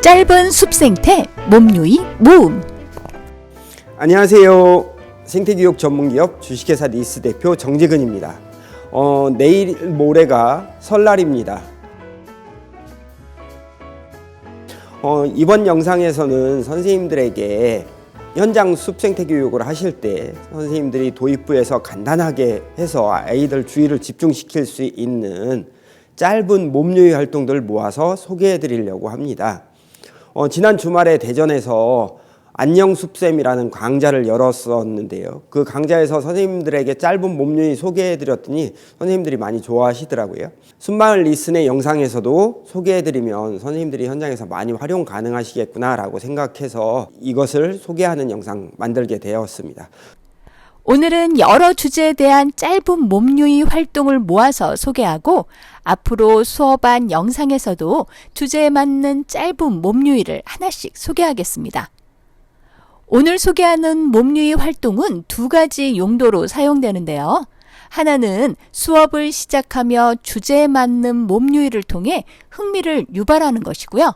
짧은 숲생태 몸유의 모음 안녕하세요. 생태교육 전문기업 주식회사 니스 대표 정재근입니다. 어, 내일 모레가 설날입니다. 어, 이번 영상에서는 선생님들에게 현장 숲생태 교육을 하실 때 선생님들이 도입부에서 간단하게 해서 아이들 주의를 집중시킬 수 있는 짧은 몸유의 활동들을 모아서 소개해 드리려고 합니다. 어, 지난 주말에 대전에서 안녕 숲쌤이라는 강좌를 열었었는데요. 그 강좌에서 선생님들에게 짧은 몸유의 소개해 드렸더니 선생님들이 많이 좋아하시더라고요. 순마을 리슨의 영상에서도 소개해 드리면 선생님들이 현장에서 많이 활용 가능하시겠구나라고 생각해서 이것을 소개하는 영상 만들게 되었습니다. 오늘은 여러 주제에 대한 짧은 몸유의 활동을 모아서 소개하고 앞으로 수업한 영상에서도 주제에 맞는 짧은 몸유의를 하나씩 소개하겠습니다. 오늘 소개하는 몸유의 활동은 두 가지 용도로 사용되는데요. 하나는 수업을 시작하며 주제에 맞는 몸유의를 통해 흥미를 유발하는 것이고요.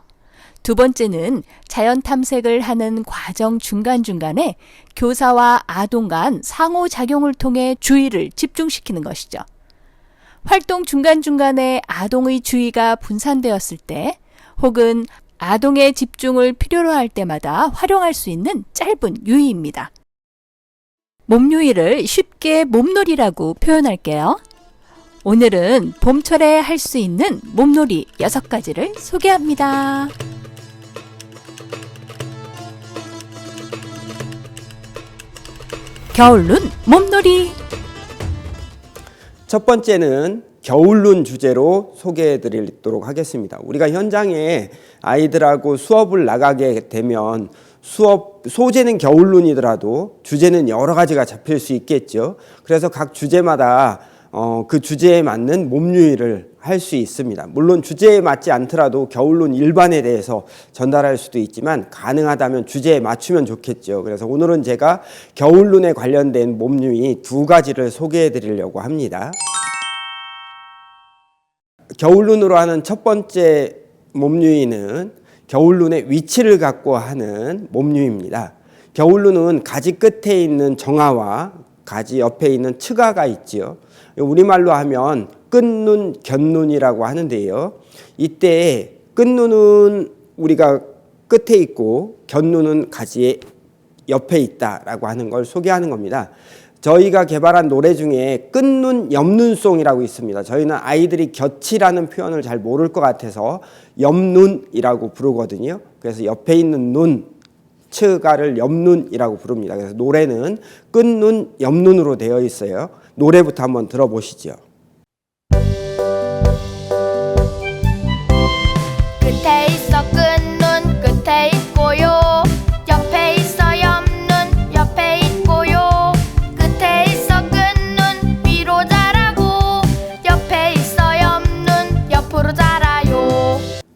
두 번째는 자연 탐색을 하는 과정 중간중간에 교사와 아동 간 상호작용을 통해 주의를 집중시키는 것이죠. 활동 중간중간에 아동의 주의가 분산되었을 때 혹은 아동의 집중을 필요로 할 때마다 활용할 수 있는 짧은 유의입니다. 몸유의를 쉽게 몸놀이라고 표현할게요. 오늘은 봄철에 할 수 있는 몸놀이 6가지를 소개합니다. 겨울눈 몸놀이 첫 번째는 겨울눈 주제로 소개해 드리도록 하겠습니다. 우리가 현장에 아이들하고 수업을 나가게 되면 수업 소재는 겨울눈이더라도 주제는 여러 가지가 잡힐 수 있겠죠. 그래서 각 주제마다 어, 그 주제에 맞는 몸유의를 할 수 있습니다. 물론 주제에 맞지 않더라도 겨울눈 일반에 대해서 전달할 수도 있지만 가능하다면 주제에 맞추면 좋겠죠. 그래서 오늘은 제가 겨울눈에 관련된 몸유의 두 가지를 소개해 드리려고 합니다. 겨울눈으로 하는 첫 번째 몸유의는 겨울눈의 위치를 갖고 하는 몸유입니다. 겨울눈은 가지 끝에 있는 정화와 가지 옆에 있는 측화가 있지요. 우리말로 하면 끝눈, 견눈이라고 하는데요. 이때 끝눈은 우리가 끝에 있고 견눈은 가지의 옆에 있다라고 하는 걸 소개하는 겁니다. 저희가 개발한 노래 중에 끝눈 옆눈송이라고 있습니다. 저희는 아이들이 곁이라는 표현을 잘 모를 것 같아서 옆눈이라고 부르거든요. 그래서 옆에 있는 눈, 측가를 옆눈이라고 부릅니다. 그래서 노래는 끝눈, 옆눈으로 되어 있어요. 노래부터 한번 들어보시죠. 끝눈 끝에 있고요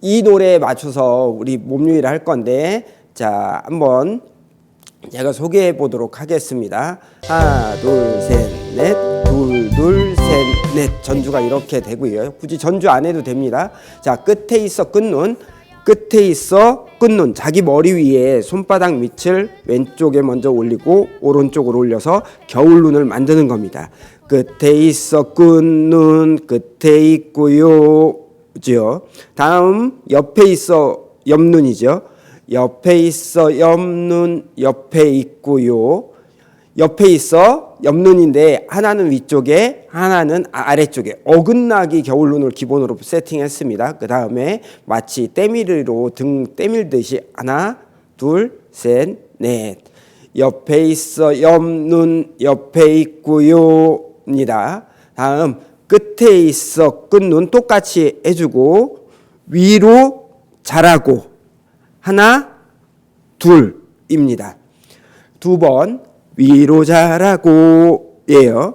이 노래에 맞춰서 우리 몸유의를 할 건데 자 한번 제가 소개해 보도록 하겠습니다. 하나 둘 셋 넷 둘 둘 셋 넷 전주가 이렇게 되고요. 굳이 전주 안 해도 됩니다. 자 끝에 있어 끝눈 끝에 있어 끝눈 자기 머리 위에 손바닥 밑을 왼쪽에 먼저 올리고 오른쪽으로 올려서 겨울 눈을 만드는 겁니다. 끝에 있어 끝눈 끝에 있고요. 그죠? 다음 옆에 있어 옆눈이죠. 옆에 있어 옆눈 옆에 있고요. 옆에 있어 옆눈인데 하나는 위쪽에 하나는 아래쪽에 어긋나기 겨울눈을 기본으로 세팅했습니다. 그 다음에 마치 때밀이로 등 때밀듯이 하나 둘 셋 넷 옆에 있어 옆눈 옆에 있고요입니다. 다음 끝에 있어 끝눈 똑같이 해주고 위로 자라고 하나 둘입니다. 두 번 위로자라고예요.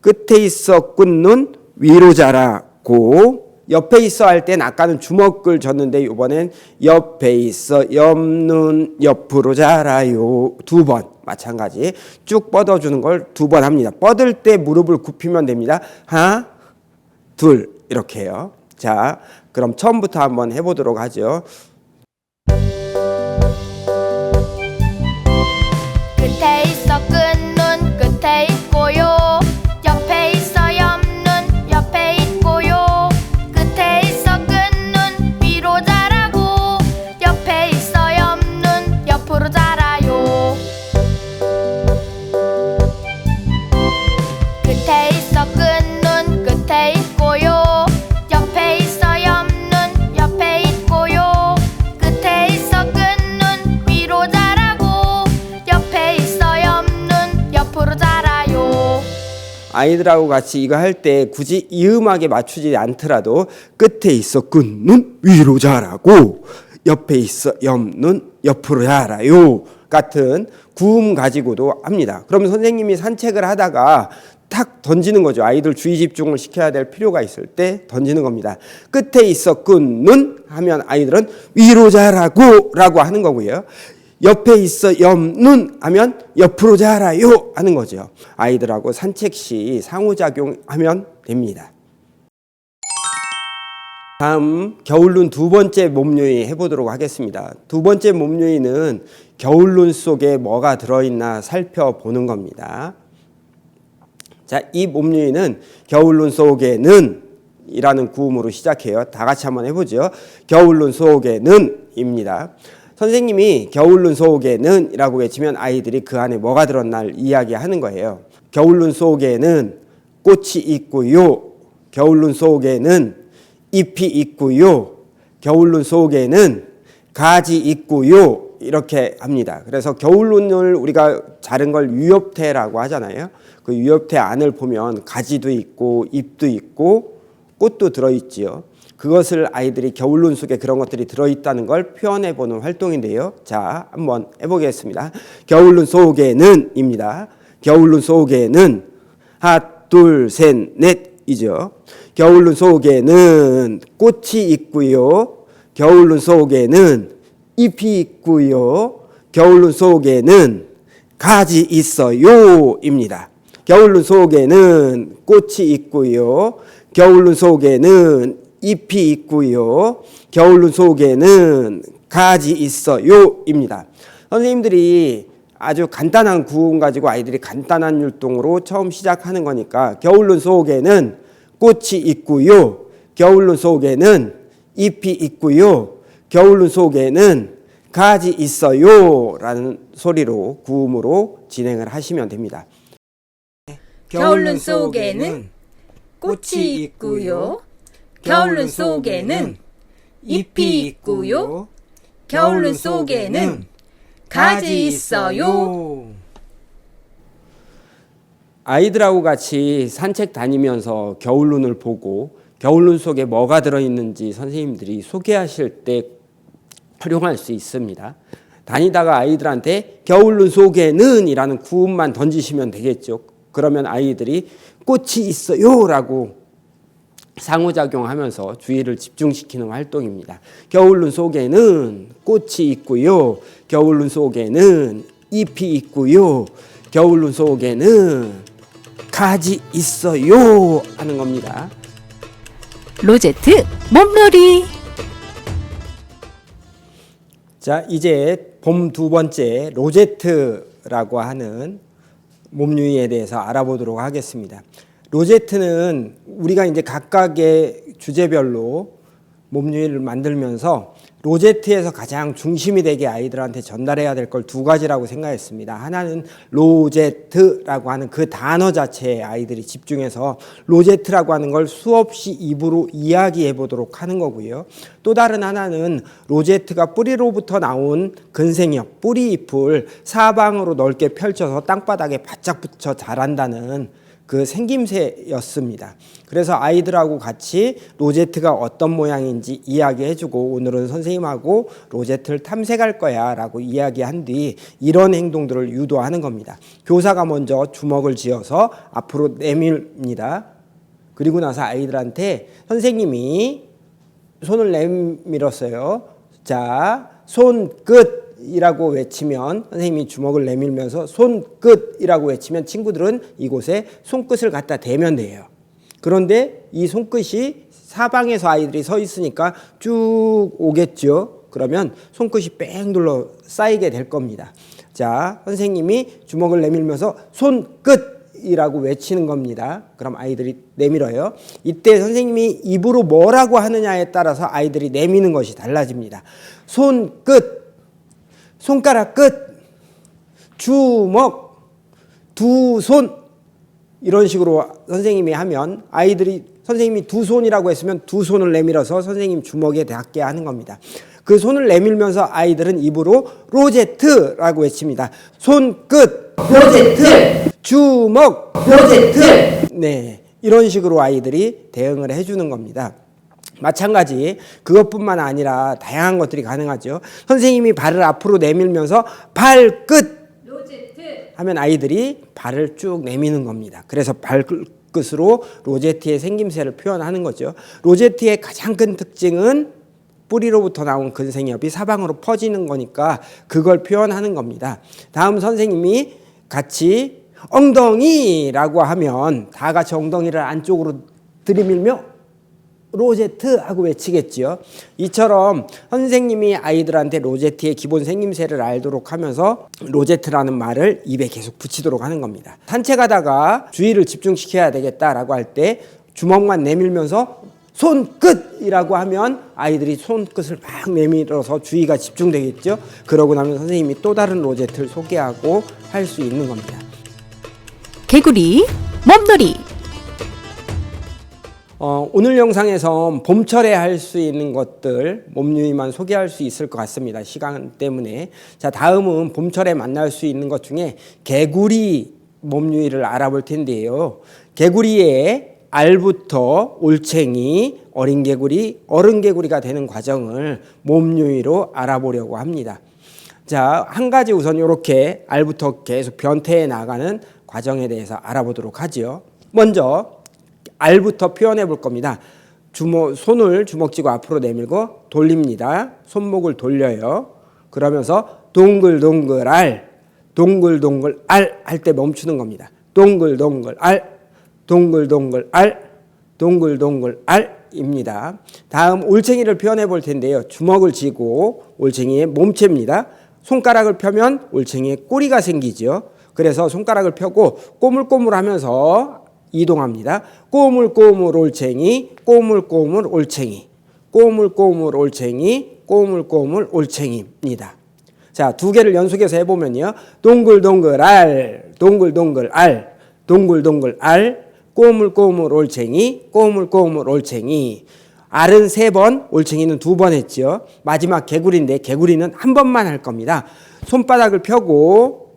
끝에 있어 끝눈 위로자라고. 옆에 있어 할 땐 아까는 주먹을 줬는데 이번엔 옆에 있어 옆눈 옆으로 자라요. 두 번. 마찬가지. 쭉 뻗어주는 걸 두 번 합니다. 뻗을 때 무릎을 굽히면 됩니다. 하나 둘. 이렇게 해요. 자 그럼 처음부터 한번 해보도록 하죠. 끝에 있 아이들하고 같이 이거 할 때 굳이 이음하게 맞추지 않더라도 끝에 있어 끝눈 위로 자라고 옆에 있어 옆눈 옆으로 자라요 같은 구음 가지고도 합니다. 그러면 선생님이 산책을 하다가 탁 던지는 거죠. 아이들 주의 집중을 시켜야 될 필요가 있을 때 던지는 겁니다. 끝에 있어 끝눈 하면 아이들은 위로 자라고 라고 하는 거고요. 옆에 있어 옆눈 하면 옆으로 자라요 하는 거죠. 아이들하고 산책 시 상호작용하면 됩니다. 다음 겨울눈 두 번째 몸요이 해보도록 하겠습니다. 두 번째 몸요이는 겨울눈 속에 뭐가 들어있나 살펴보는 겁니다. 자, 이 몸요이는 겨울눈 속에는 이라는 구음으로 시작해요. 다 같이 한번 해보죠. 겨울눈 속에는 입니다. 선생님이 겨울눈 속에는 이라고 외치면 아이들이 그 안에 뭐가 들었나를 이야기하는 거예요. 겨울눈 속에는 꽃이 있고요. 겨울눈 속에는 잎이 있고요. 겨울눈 속에는 가지 있고요. 이렇게 합니다. 그래서 겨울눈을 우리가 자른 걸 유엽태라고 하잖아요. 그 유엽태 안을 보면 가지도 있고 잎도 있고 꽃도 들어있지요. 그것을 아이들이 겨울눈 속에 그런 것들이 들어있다는 걸 표현해 보는 활동인데요. 자, 한번 해보겠습니다. 겨울눈 속에는입니다. 겨울눈 속에는 하나, 둘, 셋, 넷이죠. 겨울눈 속에는 꽃이 있고요. 겨울눈 속에는 잎이 있고요. 겨울눈 속에는 가지 있어요입니다. 겨울눈 속에는 꽃이 있고요. 겨울눈 속에는 잎이 있고요. 겨울눈 속에는 가지 있어요입니다. 선생님들이 아주 간단한 구음 가지고 아이들이 간단한 율동으로 처음 시작하는 거니까 겨울눈 속에는 꽃이 있고요. 겨울눈 속에는 잎이 있고요. 겨울눈 속에는 가지 있어요 라는 소리로 구음으로 진행을 하시면 됩니다. 겨울눈 속에는 꽃이 있고요. 겨울눈 속에는 잎이 있고요. 겨울눈 속에는 가지 있어요. 아이들하고 같이 산책 다니면서 겨울눈을 보고 겨울눈 속에 뭐가 들어있는지 선생님들이 소개하실 때 활용할 수 있습니다. 다니다가 아이들한테 겨울눈 속에는 이라는 구음만 던지시면 되겠죠. 그러면 아이들이 꽃이 있어요 라고 상호작용하면서 주의를 집중시키는 활동입니다. 겨울눈 속에는 꽃이 있고요. 겨울눈 속에는 잎이 있고요. 겨울눈 속에는 가지 있어요 하는 겁니다. 로제트 몸놀이 자, 이제 봄 두 번째 로제트라고 하는 몸유희에 대해서 알아보도록 하겠습니다. 로제트는 우리가 이제 각각의 주제별로 몸유희를 만들면서 로제트에서 가장 중심이 되게 아이들한테 전달해야 될 걸 두 가지라고 생각했습니다. 하나는 로제트라고 하는 그 단어 자체에 아이들이 집중해서 로제트라고 하는 걸 수없이 입으로 이야기해 보도록 하는 거고요. 또 다른 하나는 로제트가 뿌리로부터 나온 근생엽, 뿌리 잎을 사방으로 넓게 펼쳐서 땅바닥에 바짝 붙여 자란다는 그 생김새였습니다. 그래서 아이들하고 같이 로제트가 어떤 모양인지 이야기해주고 오늘은 선생님하고 로제트를 탐색할 거야 라고 이야기한 뒤 이런 행동들을 유도하는 겁니다. 교사가 먼저 주먹을 쥐어서 앞으로 내밀니다. 그리고 나서 아이들한테 선생님이 손을 내밀었어요. 자, 손 끝 이라고 외치면 선생님이 주먹을 내밀면서 손끝이라고 외치면 친구들은 이곳에 손끝을 갖다 대면 돼요. 그런데 이 손끝이 사방에서 아이들이 서 있으니까 쭉 오겠죠. 그러면 손끝이 뺑 둘러 쌓이게 될 겁니다. 자, 선생님이 주먹을 내밀면서 손끝이라고 외치는 겁니다. 그럼 아이들이 내밀어요. 이때 선생님이 입으로 뭐라고 하느냐에 따라서 아이들이 내미는 것이 달라집니다. 손끝, 손가락 끝, 주먹, 두 손, 이런 식으로 선생님이 하면 아이들이 선생님이 두 손이라고 했으면 두 손을 내밀어서 선생님 주먹에 닿게 하는 겁니다. 그 손을 내밀면서 아이들은 입으로 로제트라고 외칩니다. 손끝 로제트 주먹 로제트 네 이런 식으로 아이들이 대응을 해주는 겁니다. 마찬가지 그것뿐만 아니라 다양한 것들이 가능하죠. 선생님이 발을 앞으로 내밀면서 발끝 하면 아이들이 발을 쭉 내미는 겁니다. 그래서 발끝으로 로제트의 생김새를 표현하는 거죠. 로제트의 가장 큰 특징은 뿌리로부터 나온 근생엽이 사방으로 퍼지는 거니까 그걸 표현하는 겁니다. 다음 선생님이 같이 엉덩이라고 하면 다 같이 엉덩이를 안쪽으로 들이밀며 로제트 하고 외치겠지요. 이처럼 선생님이 아이들한테 로제트의 기본 생김새를 알도록 하면서 로제트라는 말을 입에 계속 붙이도록 하는 겁니다. 산책하다가 주의를 집중시켜야 되겠다라고 할 때 주먹만 내밀면서 손끝이라고 하면 아이들이 손끝을 막 내밀어서 주의가 집중되겠죠. 그러고 나면 선생님이 또 다른 로제트를 소개하고 할 수 있는 겁니다. 개구리, 몸놀이. 어, 오늘 영상에서 봄철에 할 수 있는 것들 몸유의만 소개할 수 있을 것 같습니다. 시간 때문에. 자, 다음은 봄철에 만날 수 있는 것 중에 개구리 몸유의를 알아볼 텐데요. 개구리의 알부터 올챙이, 어린 개구리, 어른 개구리가 되는 과정을 몸유의로 알아보려고 합니다. 자, 한 가지 우선 이렇게 알부터 계속 변태해 나가는 과정에 대해서 알아보도록 하지요. 먼저 알부터 표현해 볼 겁니다. 주먹, 손을 주먹 쥐고 앞으로 내밀고 돌립니다. 손목을 돌려요. 그러면서 동글동글 알, 동글동글 알 할 때 멈추는 겁니다. 동글동글 알, 동글동글 알, 동글동글 알입니다. 다음 올챙이를 표현해 볼 텐데요. 주먹을 쥐고 올챙이의 몸체입니다. 손가락을 펴면 올챙이의 꼬리가 생기죠. 그래서 손가락을 펴고 꼬물꼬물하면서 이동합니다. 꼬물꼬물 올챙이, 꼬물꼬물 올챙이, 꼬물꼬물 올챙이, 꼬물꼬물 올챙이입니다. 자, 두 개를 연속해서 해보면요. 동글동글 알, 동글동글 알, 동글동글 알, 꼬물꼬물 올챙이, 꼬물꼬물 올챙이. 알은 세 번, 올챙이는 두 번 했죠. 마지막 개구리인데 개구리는 한 번만 할 겁니다. 손바닥을 펴고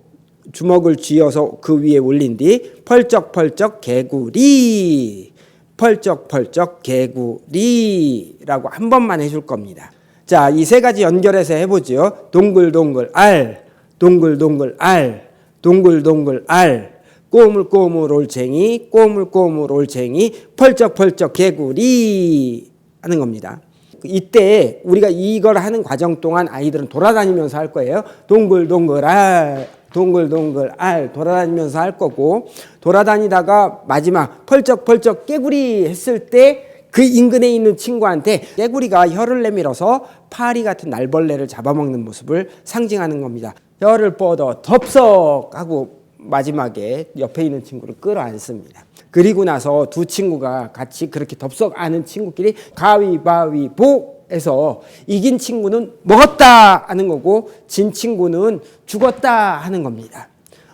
주먹을 쥐어서 그 위에 올린 뒤 펄쩍펄쩍 개구리 펄쩍펄쩍 개구리라고 한 번만 해줄 겁니다. 자, 이 세 가지 연결해서 해보죠. 동글동글 알, 동글동글 알, 동글동글 알, 꼬물꼬물 올챙이, 꼬물꼬물 올챙이, 펄쩍펄쩍 개구리 하는 겁니다. 이때 우리가 이걸 하는 과정 동안 아이들은 돌아다니면서 할 거예요. 동글동글 알, 동글동글 알 돌아다니면서 할 거고 돌아다니다가 마지막 펄쩍펄쩍 깨구리 했을 때 그 인근에 있는 친구한테 깨구리가 혀를 내밀어서 파리 같은 날벌레를 잡아먹는 모습을 상징하는 겁니다. 혀를 뻗어 덥석 하고 마지막에 옆에 있는 친구를 끌어안습니다. 그리고 나서 두 친구가 같이 그렇게 덥석 아는 친구끼리 가위바위보 해서 이긴 친구는 먹었다 하는 거고 진 친구는 죽었다 하는 겁니다.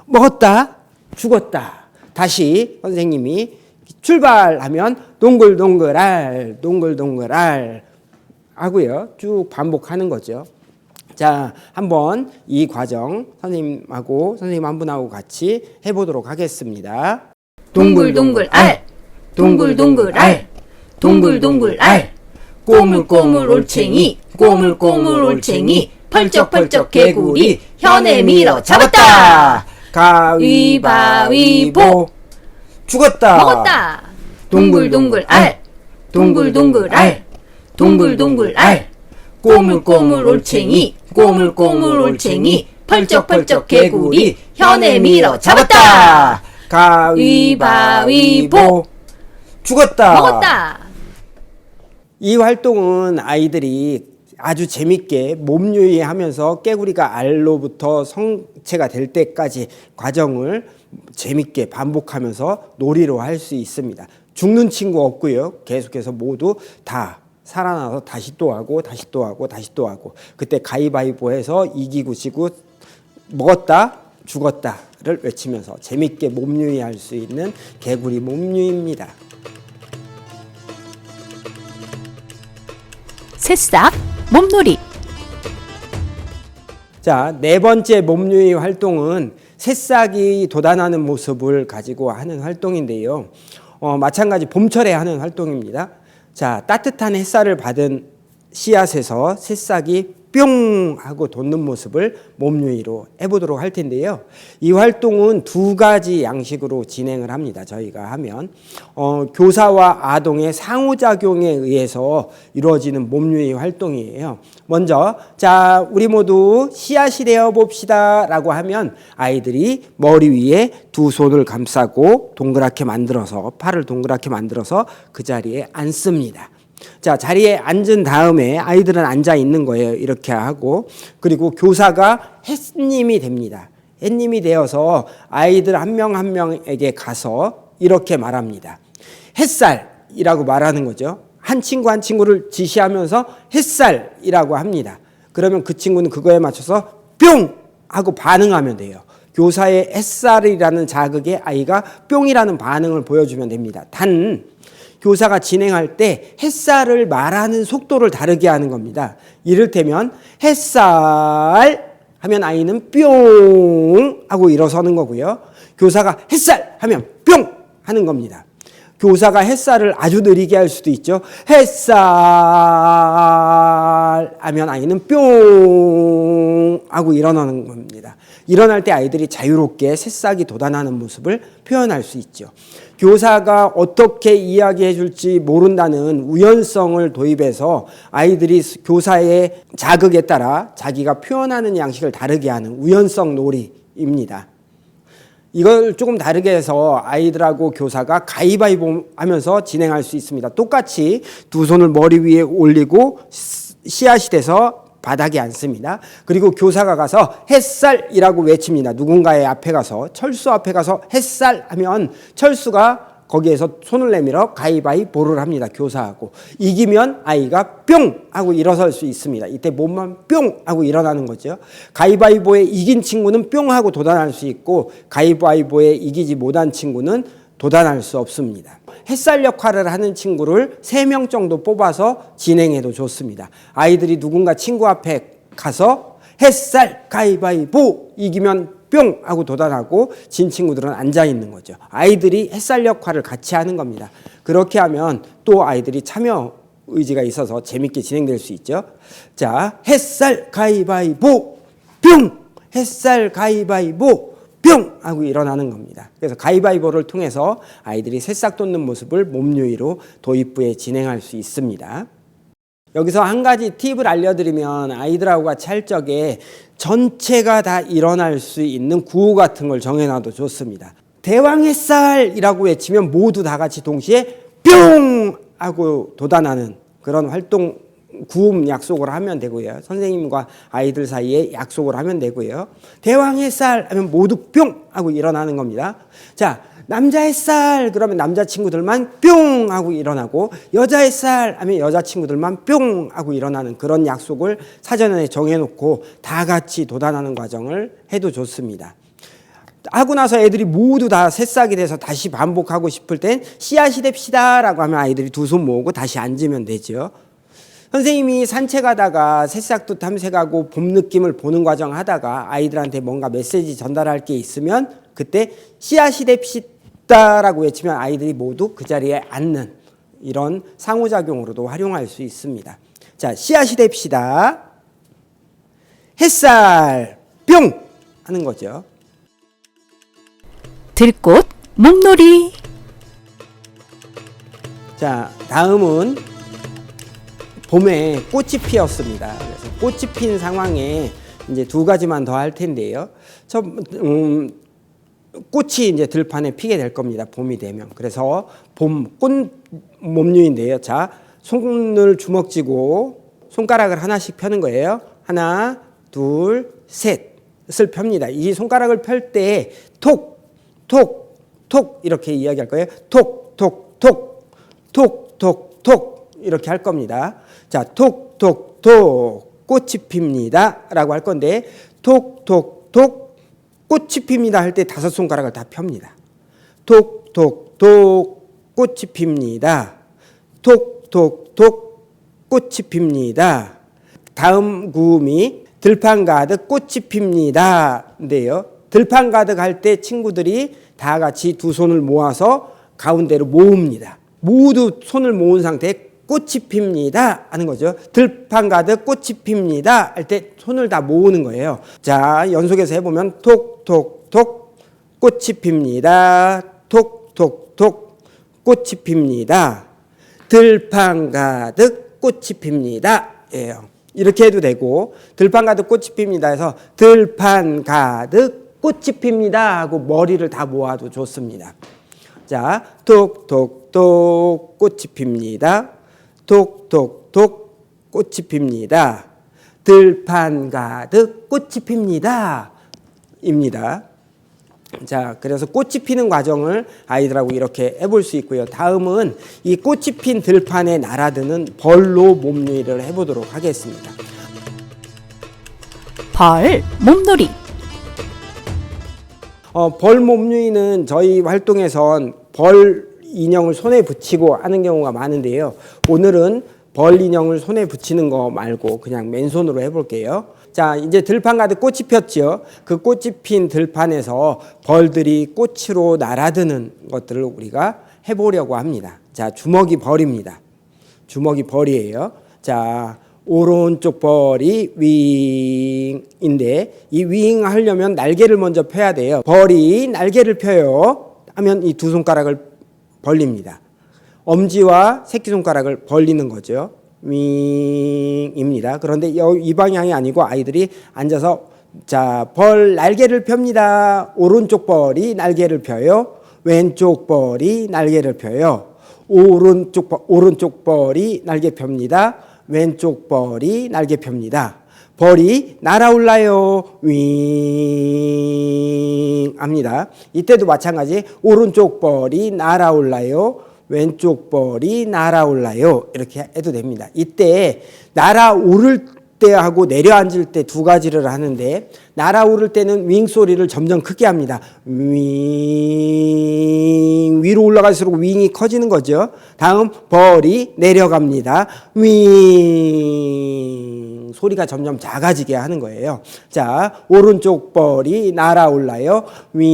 먹었다, 죽었다. 다시 선생님이 출발하면 동글동글 알, 동글동글 알 하고요. 쭉 반복하는 거죠. 자, 한번 이 과정 선생님하고 선생님 한 분하고 같이 해보도록 하겠습니다. 동글동글 알, 동글동글 알, 동글동글 알, 꼬물꼬물 올챙이, 꼬물꼬물 올챙이, 펄쩍펄쩍 개구리, 혀내 밀어 잡았다! 가위바위보 죽었다. 먹었다! 동글동글 알, 동글동글 알, 동글동글 알, 꼬물꼬물 올챙이, 꼬물꼬물 올챙이, 펄쩍펄쩍 개구리, 혀내 밀어 잡았다! 가위바위보 죽었다. 먹었다! 이 활동은 아이들이 아주 재밌게 몸유의 하면서 깨구리가 알로부터 성체가 될 때까지 과정을 재밌게 반복하면서 놀이로 할 수 있습니다. 죽는 친구 없고요. 계속해서 모두 다 살아나서 다시 또 하고 다시 또 하고 다시 또 하고 그때 가위바위보 해서 이기고 지고 먹었다 죽었다를 외치면서 재밌게 몸유의 할수 있는 개구리 몸유입니다. 새싹 몸놀이. 자, 네 번째 몸유의 활동은 새싹이 돋아나는 모습을 가지고 하는 활동인데요. 어, 마찬가지 봄철에 하는 활동입니다. 자, 따뜻한 햇살을 받은 씨앗에서 새싹이 뿅 하고 돋는 모습을 몸유의로 해보도록 할 텐데요. 이 활동은 두 가지 양식으로 진행을 합니다. 저희가 하면 어, 교사와 아동의 상호작용에 의해서 이루어지는 몸유의 활동이에요. 먼저 자 우리 모두 씨앗이 되어 봅시다라고 하면 아이들이 머리 위에 두 손을 감싸고 동그랗게 만들어서 팔을 동그랗게 만들어서 그 자리에 앉습니다. 자, 자리에 앉은 다음에 아이들은 앉아 있는 거예요. 이렇게 하고. 그리고 교사가 햇님이 됩니다. 햇님이 되어서 아이들 한명한 명에게 가서 이렇게 말합니다. 햇살이라고 말하는 거죠. 한 친구 한 친구를 지시하면서 햇살이라고 합니다. 그러면 그 친구는 그거에 맞춰서 뿅! 하고 반응하면 돼요. 교사의 햇살이라는 자극에 아이가 뿅이라는 반응을 보여주면 됩니다. 단, 교사가 진행할 때 햇살을 말하는 속도를 다르게 하는 겁니다. 이를테면 햇살 하면 아이는 뿅 하고 일어서는 거고요. 교사가 햇살 하면 뿅 하는 겁니다. 교사가 햇살을 아주 느리게 할 수도 있죠. 햇살 하면 아이는 뿅 하고 일어나는 겁니다. 일어날 때 아이들이 자유롭게 새싹이 돋아나는 모습을 표현할 수 있죠. 교사가 어떻게 이야기해 줄지 모른다는 우연성을 도입해서 아이들이 교사의 자극에 따라 자기가 표현하는 양식을 다르게 하는 우연성 놀이입니다. 이걸 조금 다르게 해서 아이들하고 교사가 가위바위보 하면서 진행할 수 있습니다. 똑같이 두 손을 머리 위에 올리고 씨앗이 돼서 바닥에 앉습니다. 그리고 교사가 가서 햇살이라고 외칩니다. 누군가의 앞에 가서 철수 앞에 가서 햇살 하면 철수가 거기에서 손을 내밀어 가위바위보를 합니다. 교사하고 이기면 아이가 뿅 하고 일어설 수 있습니다. 이때 몸만 뿅 하고 일어나는 거죠. 가위바위보에 이긴 친구는 뿅 하고 도단할 수 있고 가위바위보에 이기지 못한 친구는 도단할 수 없습니다. 햇살 역할을 하는 친구를 세 명 정도 뽑아서 진행해도 좋습니다. 아이들이 누군가 친구 앞에 가서 햇살 가위바위보 이기면 뿅 하고 도단하고 진 친구들은 앉아 있는 거죠. 아이들이 햇살 역할을 같이 하는 겁니다. 그렇게 하면 또 아이들이 참여 의지가 있어서 재밌게 진행될 수 있죠. 자, 햇살 가위바위보 뿅 햇살 가위바위보 뿅 하고 일어나는 겁니다. 그래서 가위바위보를 통해서 아이들이 새싹 돋는 모습을 몸유의로 도입부에 진행할 수 있습니다. 여기서 한 가지 팁을 알려드리면 아이들하고 같이 할 적에 전체가 다 일어날 수 있는 구호 같은 걸 정해놔도 좋습니다. 대왕햇살이라고 외치면 모두 다 같이 동시에 뿅 하고 돋아나는 그런 활동 구음 약속을 하면 되고요. 선생님과 아이들 사이에 약속을 하면 되고요. 대왕 햇살 하면 모두 뿅 하고 일어나는 겁니다. 자, 남자 햇살 그러면 남자 친구들만 뿅 하고 일어나고 여자 햇살 하면 여자 친구들만 뿅 하고 일어나는 그런 약속을 사전에 정해 놓고 다 같이 돋아나는 과정을 해도 좋습니다. 하고 나서 애들이 모두 다 새싹이 돼서 다시 반복하고 싶을 땐 씨앗이 됩시다라고 하면 아이들이 두 손 모으고 다시 앉으면 되죠. 선생님이 산책하다가 새싹도 탐색하고 봄 느낌을 보는 과정 하다가 아이들한테 뭔가 메시지 전달할 게 있으면 그때 씨앗이 됩시다라고 외치면 아이들이 모두 그 자리에 앉는 이런 상호작용으로도 활용할 수 있습니다. 자, 씨앗이 됩시다. 햇살 뿅 하는 거죠. 들꽃 몸놀이. 자, 다음은 봄에 꽃이 피었습니다. 그래서 꽃이 핀 상황에 이제 두 가지만 더 할 텐데요. 첫, 음, 꽃이 이제 들판에 피게 될 겁니다. 봄이 되면. 그래서 봄 꽃 몸류인데요. 자, 손을 주먹 쥐고 손가락을 하나씩 펴는 거예요. 하나, 둘, 셋을 펴니다. 이 손가락을 펼 때 톡, 톡, 톡 이렇게 이야기할 거예요. 톡, 톡, 톡, 톡, 톡, 톡 이렇게 할 겁니다. 자, 톡, 톡, 톡 꽃이 핍니다. 라고 할 건데 톡, 톡, 톡 꽃이 핍니다 할 때 다섯 손가락을 다 펴니다. 톡, 톡, 톡 꽃이 핍니다. 톡, 톡, 톡 꽃이 핍니다. 다음 구음이 들판 가득 꽃이 핍니다 인데요. 들판 가득 할 때 친구들이 다 같이 두 손을 모아서 가운데로 모읍니다. 모두 손을 모은 상태에 꽃이 핍니다 하는 거죠. 들판 가득 꽃이 핍니다 할 때 손을 다 모으는 거예요. 자, 연속해서 해보면 톡톡톡 꽃이 핍니다. 톡톡톡 꽃이 핍니다. 들판 가득 꽃이 핍니다. 예요. 이렇게 해도 되고 들판 가득 꽃이 핍니다 해서 들판 가득 꽃이 핍니다 하고 머리를 다 모아도 좋습니다. 자, 톡톡톡 꽃이 핍니다. 톡톡톡 꽃이 핍니다. 들판 가득 꽃이 핍니다. 입니다. 자, 그래서 꽃이 피는 과정을 아이들하고 이렇게 해볼 수 있고요. 다음은 이 꽃이 핀 들판에 날아드는 벌로 몸놀이를 해보도록 하겠습니다. 벌, 몸놀이. 어, 벌 몸누이는 저희 활동에선 벌 인형을 손에 붙이고 하는 경우가 많은데요. 오늘은 벌 인형을 손에 붙이는 거 말고 그냥 맨손으로 해볼게요. 자, 이제 들판 가득 꽃이 폈지요. 그 꽃이 핀 들판에서 벌들이 꽃으로 날아드는 것들을 우리가 해보려고 합니다. 자, 주먹이 벌입니다. 주먹이 벌이에요. 자, 오른쪽 벌이 윙인데 이 윙 하려면 날개를 먼저 펴야 돼요. 벌이 날개를 펴요. 하면 이 두 손가락을 벌립니다. 엄지와 새끼손가락을 벌리는 거죠. 윙입니다. 그런데 여- 이 방향이 아니고 아이들이 앉아서 자, 벌 날개를 펴니다. 오른쪽 벌이 날개를 펴요. 왼쪽 벌이 날개를 펴요. 오른쪽 벌- 오른쪽 벌이 날개 펴니다. 왼쪽 벌이 날개 펴니다. 벌이 날아올라요. 윙 합니다. 이때도 마찬가지 오른쪽 벌이 날아올라요. 왼쪽 벌이 날아올라요. 이렇게 해도 됩니다. 이때 날아오를 때하고 내려앉을 때 두 가지를 하는데 날아오를 때는 윙 소리를 점점 크게 합니다. 윙 위로 올라갈수록 윙이 커지는 거죠. 다음 벌이 내려갑니다. 윙 소리가 점점 작아지게 하는 거예요. 자 오른쪽 벌이 날아올라요. 윙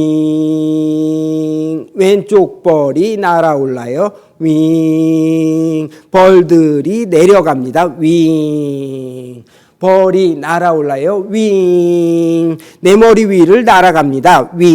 왼쪽 벌이 날아올라요. 윙 벌들이 내려갑니다. 윙 벌이 날아올라요. 윙. 내 머리 위를 날아갑니다. 윙.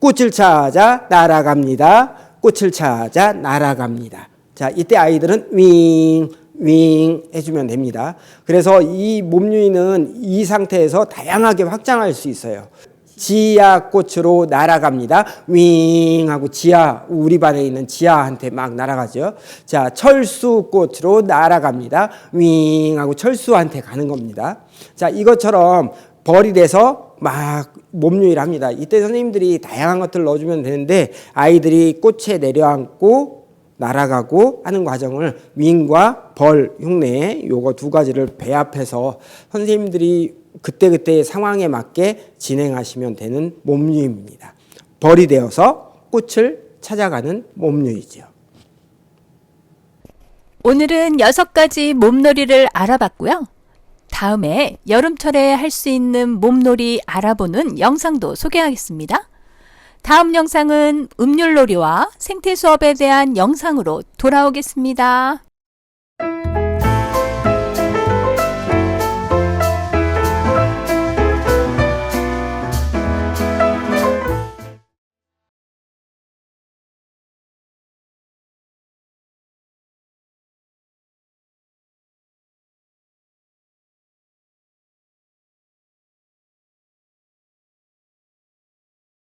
꽃을 찾아 날아갑니다. 꽃을 찾아 날아갑니다. 자, 이때 아이들은 윙, 윙 해주면 됩니다. 그래서 이 몸유인은 이 상태에서 다양하게 확장할 수 있어요. 지아 꽃으로 날아갑니다. 윙 하고 지아 우리 반에 있는 지아한테 막 날아가죠. 자 철수 꽃으로 날아갑니다. 윙 하고 철수한테 가는 겁니다. 자 이것처럼 벌이 돼서 막 몸유일 합니다. 이때 선생님들이 다양한 것들을 넣어주면 되는데 아이들이 꽃에 내려앉고 날아가고 하는 과정을 윙과 벌 흉내 요거 두 가지를 배합해서 선생님들이 그때그때 상황에 맞게 진행하시면 되는 몸유입니다. 벌이 되어서 꽃을 찾아가는 몸유이죠. 오늘은 여섯 가지 몸놀이를 알아봤고요. 다음에 여름철에 할 수 있는 몸놀이 알아보는 영상도 소개하겠습니다. 다음 영상은 음률놀이와 생태 수업에 대한 영상으로 돌아오겠습니다.